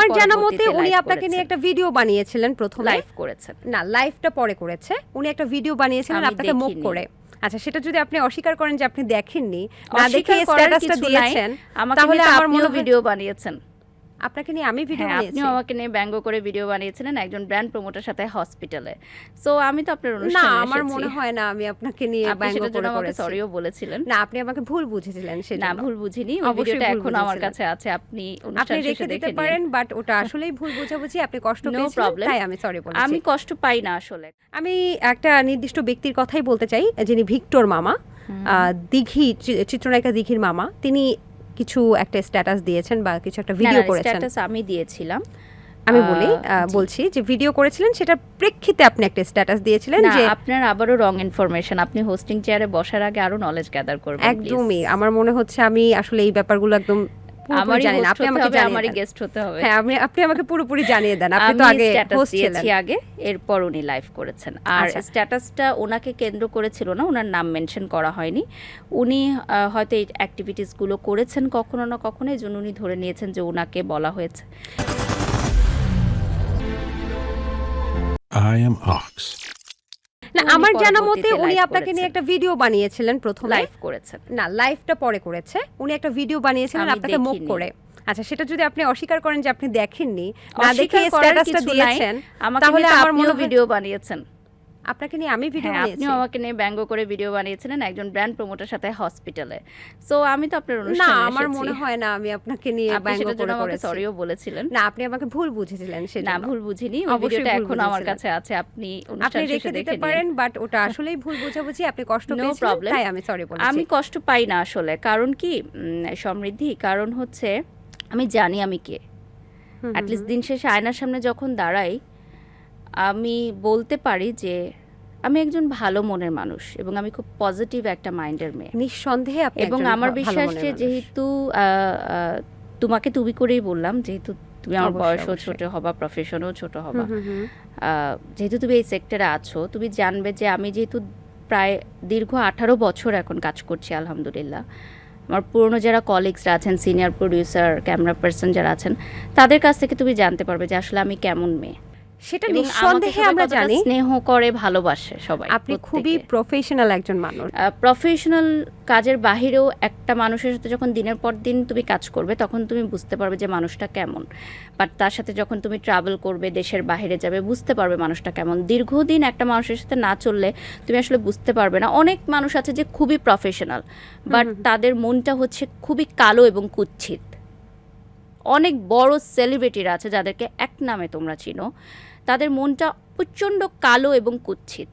আমার জানা মতে উনি আপনাকে নিয়ে একটা ভিডিও বানিয়েছিলেন প্রথম। লাইভ করেছেন। না লাইভটা পরে করেছে। উনি একটা ভিডিও বানিয়েছিলেন আপনাকে মুখ করে। আচ্ছা সেটা যদি আপনি অস্বীকার করেন যে আপনি দেখেননি না দেখে স্ট্যাটাসটা দিয়েছেন তাহলে আমার মনে ভিডিও বানিয়েছেন। আপনাকে নিয়ে আমি ভিডিও হ্যাঁ বানিয়েছি। আপনিও আমাকে নিয়ে ব্যঙ্গ করে ভিডিও বানিয়েছিলেন একজন ব্র্যান্ড প্রমোটার সাথে হসপিটালে সো আমি তো আপনার অনুষ্ঠানে না আমার মনে হয় না আমি আপনাকে নিয়ে আপনি ব্যঙ্গ করে আমাকে সরিও বলেছিলেন। না আপনি আমাকে ভুল বুঝেছিলেন সেটা না ভুল বুঝিনি। ওই ভিডিওটা এখন আমার কাছে আছে। আপনি আপনি রেখে দিতে পারেন বাট ওটা আসলেই ভুল বোঝাবুঝি। আপনি কষ্ট problem. তাই আমি সরি বলেছি। আমি কষ্ট পাই না আসলে। আমি একটা নির্দিষ্ট ব্যক্তির কথাই বলতে চাই যিনি ভিক্টর মামা দিঘি চিত্রনায়িকা দিঘির মামা। তিনি কিছু একটা স্ট্যাটাস দিয়েছেন বা কিছু একটা ভিডিও করেছেন। স্ট্যাটাস আমি দিয়েছিলাম। আমি বলি বলছি যে ভিডিও করেছিলেন সেটার প্রেক্ষিতে আপনি একটা স্ট্যাটাস দিয়েছিলেন যে আপনার আবারও রং ইনফরমেশন আপনি হোস্টিং চেয়ারে বসার আগে আরও নলেজ গ্যাদার করবেন একদমই। আমার মনে হচ্ছে আমি আসলে এই ব্যাপারগুলো একদম পুরোপুরি আমারই জানি না। host আপনি আমাকে হবে আমারই গেস্ট হতে হবে। হ্যাঁ আমি আপনি আমাকে পুরোপুরি জানিয়ে দেন। আপনি তো আগে হোস্ট দিয়েছি ছিলেন। আগে এরপর উনি লাইভ করেছেন। আর আচ্ছা। স্ট্যাটাসটা ওনাকে কেন্দ্র করেছিল না ওনার নাম মেনশন করা হয়নি। উনি হয়তো এই অ্যাক্টিভিটিসগুলো করেছেন কখনো না কখনো এই জন্য উনি ধরে নিয়েছেন যে ওনাকে বলা হয়েছে। I am Ox. না আমার জানা মতে উনি আপনাকে নিয়ে একটা ভিডিও বানিয়েছিলেন প্রথম। লাইভ করেছেন। না লাইভটা পরে করেছে। উনি একটা ভিডিও বানিয়েছিলেন আপনাকে মুখ করে। আচ্ছা সেটা যদি আপনি অস্বীকার করেন যে আপনি দেখেননি না দেখে স্ট্যাটাসটা দিয়েছেন তাহলে আমার মনে ভিডিও বানিয়েছেন। আপনাকে নিয়ে আমি ভিডিও হ্যাঁ বানিয়েছি। আপনিও আমাকে নিয়ে ব্যঙ্গ করে ভিডিও বানিয়েছিলেন একজন ব্র্যান্ড প্রমোটার সাথে হসপিটালে সো আমি তো আপনার অনুষ্ঠানে না আমার মনে হয় না আমি আপনাকে নিয়ে ব্যঙ্গ করে আমাকে সরিও বলেছিলেন। না আপনি আমাকে ভুল বুঝেছিলেন সেটা না ভুল বুঝিনি। ওই ভিডিওটা এখন আমার কাছে আছে। আপনি আপনি রেখে দিতে পারেন বাট ওটা আসলেই ভুল বোঝাবুঝি আপনি কষ্ট পেয়েছিলেন problem. তাই আমি সরি বলেছি। আমি কষ্ট পাই না আসলে। কারণ কি? সমৃদ্ধি। কারণ হচ্ছে আমি জানি আমি কে। অ্যাটলিস্ট দিন শেষে আয়নার সামনে যখন দাঁড়াই আমি বলতে পারি যে আমি একজন ভালো মনের মানুষ এবং আমি খুব পজিটিভ একটা মাইন্ডের মেয়ে। নিঃসন্দেহে এবং আমার বিশ্বাস যে যেহেতু তোমাকে তুমি করেই বললাম যেহেতু তুমি আমার বয়সও ছোট হবা প্রফেশনও ছোট হবা যেহেতু তুমি এই সেক্টরে আছো তুমি জানবে যে আমি যেহেতু প্রায় দীর্ঘ আঠারো বছর এখন কাজ করছি আলহামদুলিল্লাহ। আমার পুরনো যারা কলিগসরা আছেন সিনিয়র প্রডিউসার ক্যামেরা পার্সন যারা আছেন তাদের কাছ থেকে তুমি জানতে পারবে যে আসলে আমি কেমন মেয়ে। সেটা নিঃসন্দেহে আমরা জানি। স্নেহ করে ভালোবাসে সবাই আপনি খুবই প্রফেশনাল একজন মানুষ। প্রফেশনাল কাজের বাহিরেও একটা মানুষের সাথে যখন দিনের পর দিন তুমি কাজ করবে তখন তুমি বুঝতে পারবে যে মানুষটা কেমন। বাট তার সাথে যখন তুমি ট্রাভেল করবে দেশের বাইরে যাবে বুঝতে পারবে মানুষটা কেমন। দীর্ঘদিন একটা মানুষের সাথে না চললে তুমি আসলে বুঝতে পারবে না। অনেক মানুষ আছে যে খুবই প্রফেশনাল বাট তাদের মনটা হচ্ছে খুবই কালো এবং কুৎসিত অনেক বড় সেলিব্রিটিরা আছে যাদেরকে এক নামে তোমরা চিনো। তাদের মনটা প্রচণ্ড কালো এবং কুৎসিত।